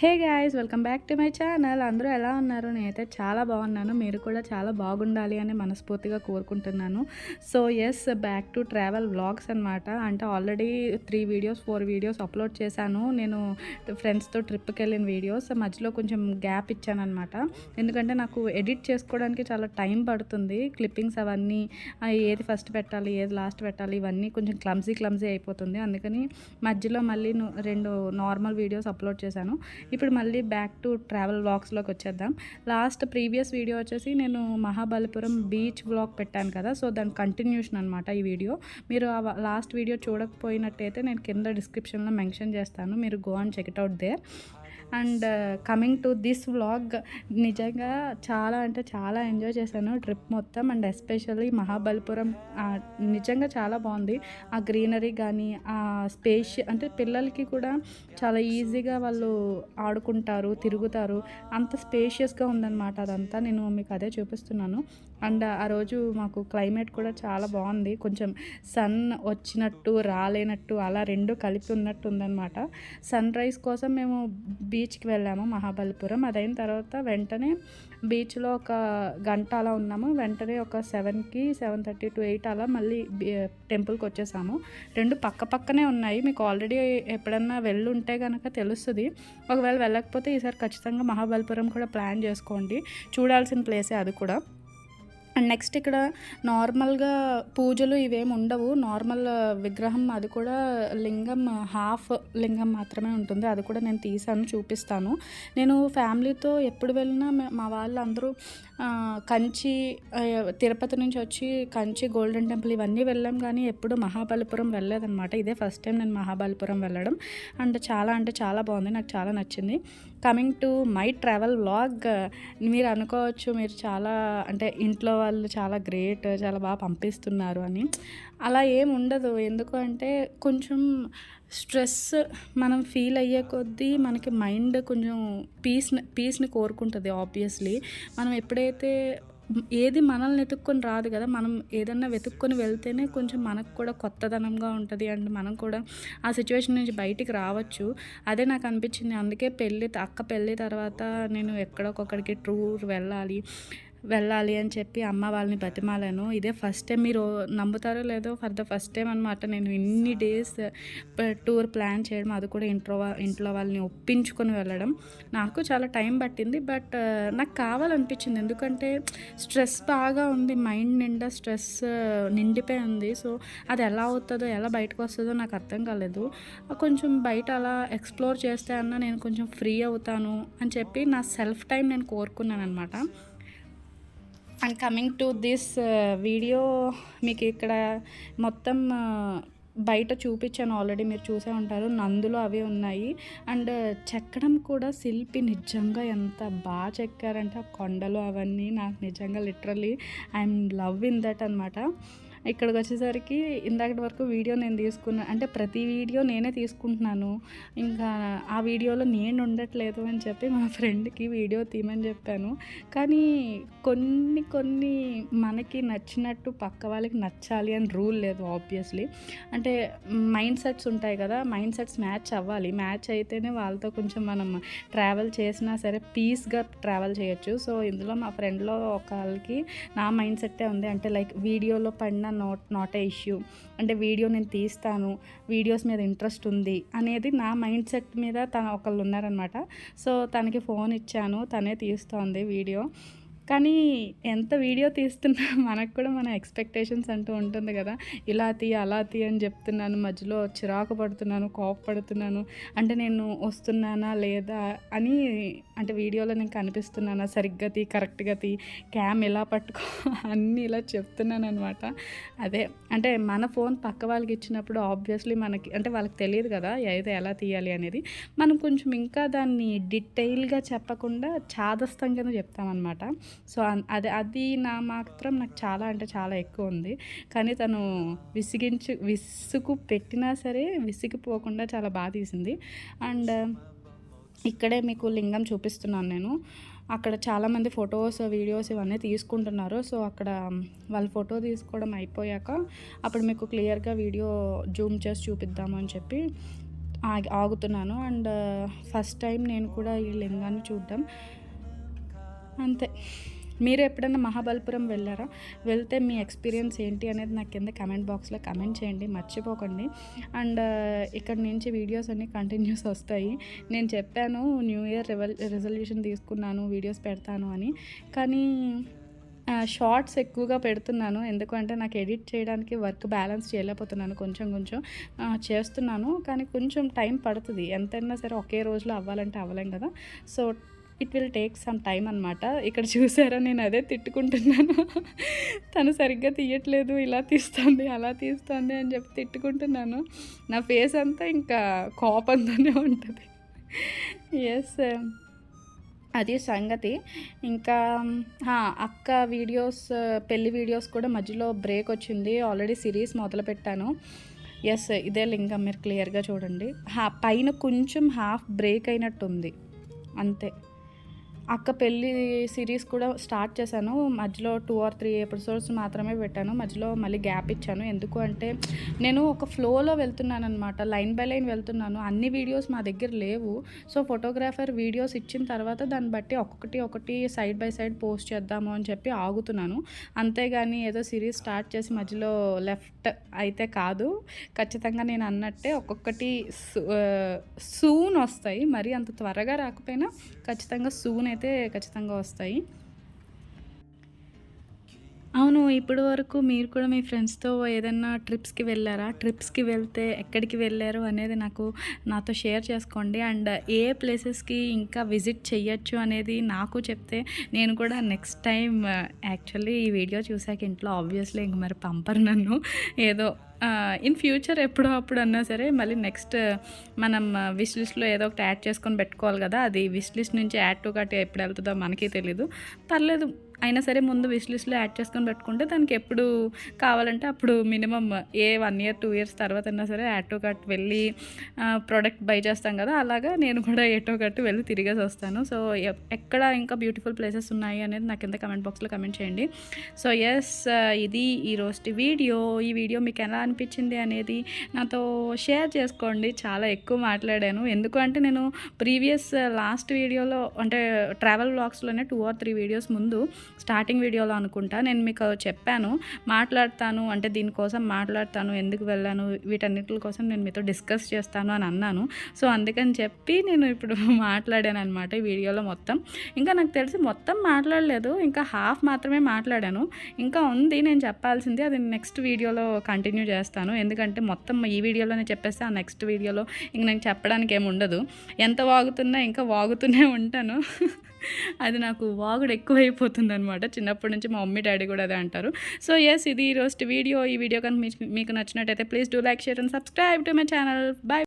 Hey guys welcome back to my channel. అందరూ ఎలా ఉన్నారు? నేనైతే చాలా బాగున్నాను. మీరు కూడా చాలా బాగుండాలి అని మనస్ఫూర్తిగా కోరుకుంటున్నాను. So yes back to travel vlogs అనమాట అంటే already three videos four videos upload చేశాను. నేను ఫ్రెండ్స్తో ట్రిప్కి వెళ్ళిన వీడియోస్ మధ్యలో కొంచెం గ్యాప్ ఇచ్చానమాట ఎందుకంటే నాకు ఎడిట్ చేసుకోవడానికి చాలా టైం పడుతుంది. క్లిప్పింగ్స్ అవన్నీ ఏది ఫస్ట్ పెట్టాలి ఏది లాస్ట్ పెట్టాలి ఇవన్నీ కొంచెం క్లమ్జీ క్లమ్జీ అయిపోతుంది. అందుకని మధ్యలో మళ్ళీ రెండు నార్మల్ వీడియోస్ అప్లోడ్ చేశాను. ఇప్పుడు మళ్ళీ బ్యాక్ టు ట్రావెల్ వ్లాగ్స్లోకి వచ్చేద్దాం. లాస్ట్ ప్రీవియస్ వీడియో వచ్చేసి నేను మహాబలిపురం బీచ్ వ్లాగ్ పెట్టాను కదా సో దాని కంటిన్యూషన్ అనమాట ఈ వీడియో మీరు ఆ లాస్ట్ వీడియో చూడకపోయినట్టయితే నేను కింద డిస్క్రిప్షన్లో మెన్షన్ చేస్తాను మీరు go and check it out there and coming to this vlog నిజంగా చాలా అంటే చాలా ఎంజాయ్ చేశాను. ట్రిప్ మొత్తం అండ్ ఎస్పెషల్లీ మహాబలిపురం నిజంగా చాలా బాగుంది. ఆ గ్రీనరీ కానీ ఆ స్పేస్ అంటే పిల్లలకి కూడా చాలా ఈజీగా వాళ్ళు ఆడుకుంటారు తిరుగుతారు. అంత స్పేషియస్గా ఉందన్నమాట అదంతా. నేను మీకు అదే చూపిస్తున్నాను. అండ్ ఆ రోజు మాకు క్లైమేట్ కూడా చాలా బాగుంది. కొంచెం సన్ వచ్చినట్టు రాలేనట్టు అలా రెండు కలిపి ఉన్నట్టు ఉందన్నమాట. సన్ రైజ్ కోసం మేము బీచ్కి వెళ్ళాము మహాబలిపురం. అదైన తర్వాత వెంటనే బీచ్లో ఒక గంట అలా ఉన్నాము. వెంటనే ఒక సెవెన్కి సెవెన్ థర్టీ టు ఎయిట్ అలా మళ్ళీ టెంపుల్కి వచ్చేసాము. రెండు పక్క పక్కనే ఉన్నాయి. మీకు ఆల్రెడీ ఎప్పుడన్నా వెళ్ళి ఉంటే కనుక తెలుస్తుంది. ఒకవేళ వెళ్ళకపోతే ఈసారి ఖచ్చితంగా మహాబలిపురం కూడా ప్లాన్ చేసుకోండి. చూడాల్సిన ప్లేసే అది కూడా. అండ్ నెక్స్ట్ ఇక్కడ నార్మల్గా పూజలు ఇవేమి ఉండవు. నార్మల్ విగ్రహం అది కూడా లింగం హాఫ్ లింగం మాత్రమే ఉంటుంది. అది కూడా నేను తీసాను చూపిస్తాను. నేను ఫ్యామిలీతో ఎప్పుడు వెళ్ళినా మా వాళ్ళందరూ కంచి తిరుపతి నుంచి వచ్చి కంచి గోల్డెన్ టెంపుల్ ఇవన్నీ వెళ్ళాం కానీ ఎప్పుడు మహాబలిపురం వెళ్ళలేదన్నమాట. ఇదే ఫస్ట్ టైం నేను మహాబలిపురం వెళ్ళడం. అండ్ చాలా అంటే చాలా బాగుంది. నాకు చాలా నచ్చింది. Coming to my travel vlog. మీరు అనుకోవచ్చు మీరు చాలా అంటే ఇంట్లో వాళ్ళు చాలా గ్రేట్ చాలా బాగా పంపిస్తున్నారు అని. అలా ఏం ఉండదు. ఎందుకు అంటే కొంచెం స్ట్రెస్ మనం ఫీల్ అయ్యే కొద్దీ మనకి మైండ్ కొంచెం పీస్ పీస్ని కోరుకుంటుంది ఆబ్వియస్లీ మనం ఎప్పుడైతే ఏది మనల్ని వెతుక్కొని రాదు కదా. మనం ఏదన్నా వెతుక్కొని వెళ్తేనే కొంచెం మనకు కూడా కొత్తదనంగా ఉంటుంది. అండ్ మనం కూడా ఆ సిచ్యువేషన్ నుంచి బయటికి రావచ్చు. అదే నాకు అనిపించింది. అందుకే పెళ్ళి అక్క పెళ్ళి తర్వాత నేను ఎక్కడొకొక్కడికి టూర్ వెళ్ళాలి. వెళ్ళాలి అని చెప్పి అమ్మ వాళ్ళని బతిమాలను. ఇదే ఫస్ట్ టైం మీరు నమ్ముతారో లేదో ఫర్ ద ఫస్ట్ టైం అనమాట నేను ఇన్ని డేస్ టూర్ ప్లాన్ చేయడం అది కూడా ఇంట్లో ఇంట్లో వాళ్ళని ఒప్పించుకొని వెళ్ళడం నాకు చాలా టైం పట్టింది. బట్ నాకు కావాలనిపించింది. ఎందుకంటే స్ట్రెస్ బాగా ఉంది. మైండ్ నిండా స్ట్రెస్ నిండిపోయి ఉంది. సో అది ఎలా అవుతుందో ఎలా బయటకు వస్తుందో నాకు అర్థం కాలేదు. కొంచెం బయట అలా ఎక్స్ప్లోర్ చేస్తే అన్న నేను కొంచెం ఫ్రీ అవుతాను అని చెప్పి నా సెల్ఫ్ టైం నేను కోరుకున్నాను అనమాట and coming to this video మీకు ఇక్కడ మొత్తం uh, బయట చూపించాను. ఆల్రెడీ మీరు చూసే ఉంటారు. నందులు అవి ఉన్నాయి. అండ్ uh, చెక్కడం కూడా శిల్పి నిజంగా ఎంత బాగా చెక్కారంటే. ఆ కొండలు అవన్నీ నాకు నిజంగా literally I'm love in that అనమాట ఇక్కడికి వచ్చేసరికి ఇందాకటి వరకు వీడియో నేను తీసుకున్నాను అంటే ప్రతి వీడియో నేనే తీసుకుంటున్నాను. ఇంకా ఆ వీడియోలో నేను ఉండట్లేదు అని చెప్పి మా ఫ్రెండ్కి వీడియో తీయమని చెప్పాను. కానీ కొన్ని కొన్ని మనకి నచ్చినట్టు పక్క వాళ్ళకి నచ్చాలి అని రూల్ లేదు ఆబ్వియస్లీ. అంటే మైండ్ సెట్స్ ఉంటాయి కదా మైండ్ సెట్స్ మ్యాచ్ అవ్వాలి. మ్యాచ్ అయితేనే వాళ్ళతో కొంచెం మనం ట్రావెల్ చేసినా సరే పీస్గా ట్రావెల్ చేయొచ్చు. సో ఇందులో మా ఫ్రెండ్లో ఒక వాళ్ళకి నా మైండ్ సెట్టే ఉంది. అంటే లైక్ వీడియోలో పడిన నోట్ నాట్ ఏ ఇష్యూ అంటే వీడియో నేను తీస్తాను వీడియోస్ మీద ఇంట్రెస్ట్ ఉంది అనేది నా మైండ్ సెట్ మీద తన ఒకళ్ళు ఉన్నారనమాట సో తనకి ఫోన్ ఇచ్చాను తనే తీస్తోంది వీడియో. కానీ ఎంత వీడియో తీస్తున్నా మనకు కూడా మన ఎక్స్పెక్టేషన్స్ అంటూ ఉంటుంది కదా. ఇలా తీ అలా తీ అని చెప్తున్నాను మధ్యలో చిరాకు పడుతున్నాను కోపపడుతున్నాను అంటే నేను వస్తున్నానా లేదా అని అంటే వీడియోలో నేను కనిపిస్తున్నానా సరిగ్గా తీ కరెక్ట్గా తీ క్యామ్ ఎలా పట్టుకో అన్నీ ఇలా చెప్తున్నాను అనమాట అదే అంటే మన ఫోన్ పక్క వాళ్ళకి ఇచ్చినప్పుడు ఆబ్వియస్లీ మనకి అంటే వాళ్ళకి తెలియదు కదా ఏదో ఎలా తీయాలి అనేది. మనం కొంచెం ఇంకా దాన్ని డీటెయిల్గా చెప్పకుండా చాదస్తంగానే చెప్తామన్నమాట. సో అన్- అది అది నా మాత్రం నాకు చాలా అంటే చాలా ఎక్కువ ఉంది. కానీ తను విసిగించు విసుగు పెట్టినా సరే విసిగిపోకుండా చాలా బాగా తీసింది. అండ్ ఇక్కడే మీకు లింగం చూపిస్తున్నాను నేను. అక్కడ చాలామంది ఫొటోస్ వీడియోస్ ఇవన్నీ తీసుకుంటున్నారు. సో అక్కడ వాళ్ళ ఫోటో తీసుకోవడం అయిపోయాక అప్పుడు మీకు క్లియర్గా వీడియో జూమ్ చేసి చూపిద్దాము అని చెప్పి ఆగి ఆగుతున్నాను. అండ్ ఫస్ట్ టైం నేను కూడా ఈ లింగాన్ని చూడడం. అంతే. మీరు ఎప్పుడైనా మహాబలిపురం వెళ్ళారా? వెళ్తే మీ ఎక్స్పీరియన్స్ ఏంటి అనేది నాకు కింద కమెంట్ బాక్స్లో కమెంట్ చేయండి మర్చిపోకండి. అండ్ ఇక్కడ నుంచి వీడియోస్ అన్నీ కంటిన్యూస్ వస్తాయి. నేను చెప్పాను న్యూ ఇయర్ రెజల్యూషన్ తీసుకున్నాను వీడియోస్ పెడతాను అని. కానీ షార్ట్స్ ఎక్కువగా పెడుతున్నాను. ఎందుకంటే నాకు ఎడిట్ చేయడానికి వర్క్ బ్యాలెన్స్ చేయలేకపోతున్నాను. కొంచెం కొంచెం చేస్తున్నాను. కానీ కొంచెం టైం పడుతుంది. ఎంతైనా సరే ఒకే రోజులో అవ్వాలంటే అవ్వలేం కదా. So it will take some time అనమాట ఇక్కడ చూసారా నేను అదే తిట్టుకుంటున్నాను. తను సరిగ్గా తీయట్లేదు ఇలా తీస్తుంది అలా తీస్తుంది అని చెప్పి తిట్టుకుంటున్నాను. నా ఫేస్ అంతా ఇంకా కోపంతోనే ఉంటుంది. ఎస్ um, అది సంగతి. ఇంకా um, అక్క వీడియోస్ పెళ్ళి వీడియోస్ కూడా మధ్యలో బ్రేక్ వచ్చింది. ఆల్రెడీ సిరీస్ మొదలుపెట్టాను ఎస్ ఇదే లింగం మీరు క్లియర్గా చూడండి. హా పైన కొంచెం హాఫ్ బ్రేక్ అయినట్టు ఉంది అంతే. అక్క పెళ్ళి సిరీస్ కూడా స్టార్ట్ చేశాను. మధ్యలో టూ ఆర్ త్రీ ఎపిసోడ్స్ మాత్రమే పెట్టాను. మధ్యలో మళ్ళీ గ్యాప్ ఇచ్చాను. ఎందుకు అంటే నేను ఒక ఫ్లోలో వెళ్తున్నాను అనమాట లైన్ బై లైన్ వెళ్తున్నాను. అన్ని వీడియోస్ మా దగ్గర లేవు. సో ఫోటోగ్రాఫర్ వీడియోస్ ఇచ్చిన తర్వాత దాన్ని బట్టి ఒక్కొక్కటి ఒకటి సైడ్ బై సైడ్ పోస్ట్ చేద్దాము అని చెప్పి ఆగుతున్నాను. అంతేగాని ఏదో సిరీస్ స్టార్ట్ చేసి మధ్యలో లెఫ్ట్ అయితే కాదు. ఖచ్చితంగా నేను అన్నట్టే ఒక్కొక్కటి సూన్ వస్తాయి. మరి అంత త్వరగా రాకపోయినా ఖచ్చితంగా సూన్ అయితే ఖచ్చితంగా వస్తాయి. అవును ఇప్పటి వరకు మీరు కూడా మీ ఫ్రెండ్స్తో ఏదైనా ట్రిప్స్కి వెళ్ళారా? ట్రిప్స్కి వెళ్తే ఎక్కడికి వెళ్ళారు అనేది నాకు నాతో షేర్ చేసుకోండి. అండ్ ఏ ప్లేసెస్కి ఇంకా విజిట్ చేయొచ్చు అనేది నాకు చెప్తే నేను కూడా నెక్స్ట్ టైం యాక్చువల్లీ ఈ వీడియో చూసాక ఇంట్లో ఆబ్వియస్లీ ఇంక మరి పంపరు నన్ను. ఏదో ఇన్ ఫ్యూచర్ ఎప్పుడో అప్పుడు అన్నా సరే మళ్ళీ నెక్స్ట్ మనం విష్ లిస్ట్లో ఏదో ఒకటి యాడ్ చేసుకొని పెట్టుకోవాలి కదా అది విష్ లిస్ట్ నుంచి యాడ్ టు కట్ ఎప్పుడు వెళ్తుందో మనకి తెలీదు. పర్లేదు. అయినా సరే ముందు విష్ లిస్ట్లో యాడ్ చేసుకొని పెట్టుకుంటే దానికి ఎప్పుడు కావాలంటే అప్పుడు minimum a one year two years తర్వాత అయినా సరే ఆటో టు కట్ వెళ్ళి ప్రోడక్ట్ బై చేస్తాం కదా అలాగా నేను కూడా ఏటో కట్ వెళ్ళి తిరిగేసి వస్తాను. సో ఎ- ఎక్కడ ఇంకా బ్యూటిఫుల్ ప్లేసెస్ ఉన్నాయి అనేది నాకు కింద కమెంట్ బాక్స్లో కమెంట్ చేయండి. సో ఎస్ ఇది ఈ రోజు వీడియో. ఈ వీడియో మీకు ఎలా అనిపించింది అనేది నాతో షేర్ చేసుకోండి. చాలా ఎక్కువ మాట్లాడాను. ఎందుకు అంటే నేను ప్రీవియస్ లాస్ట్ వీడియోలో అంటే ట్రావెల్ బ్లాగ్స్లోనే టూ ఆర్ త్రీ వీడియోస్ ముందు స్టార్టింగ్ వీడియోలో అనుకుంటా నేను మీకు చెప్పాను మాట్లాడతాను అంటే దీనికోసం మాట్లాడతాను ఎందుకు వెళ్ళాను వీటన్నిటి కోసం నేను మీతో డిస్కస్ చేస్తాను అని అన్నాను. సో అందుకని చెప్పి నేను ఇప్పుడు మాట్లాడాను అనమాట ఈ వీడియోలో మొత్తం. ఇంకా నాకు తెలిసి మొత్తం మాట్లాడలేదు ఇంకా హాఫ్ మాత్రమే మాట్లాడాను. ఇంకా ఉంది నేను చెప్పాల్సింది అది నెక్స్ట్ వీడియోలో కంటిన్యూ చేస్తాను. ఎందుకంటే మొత్తం ఈ వీడియోలోనే చెప్పేస్తే ఆ నెక్స్ట్ వీడియోలో ఇంక నేను చెప్పడానికి ఏమి ఉండదు ఎంత వాగుతున్నా ఇంకా వాగుతూనే ఉంటాను. అది నాకు వాగుడు ఎక్కువైపోతుంది అనమాట చిన్నప్పటి నుంచి మా మమ్మీ డాడీ కూడా అదే అంటారు. సో ఎస్ ఇది ఈ రోజు వీడియో. ఈ వీడియో కనుక మీకు నచ్చినట్టయితే please do like share and subscribe to my channel. Bye.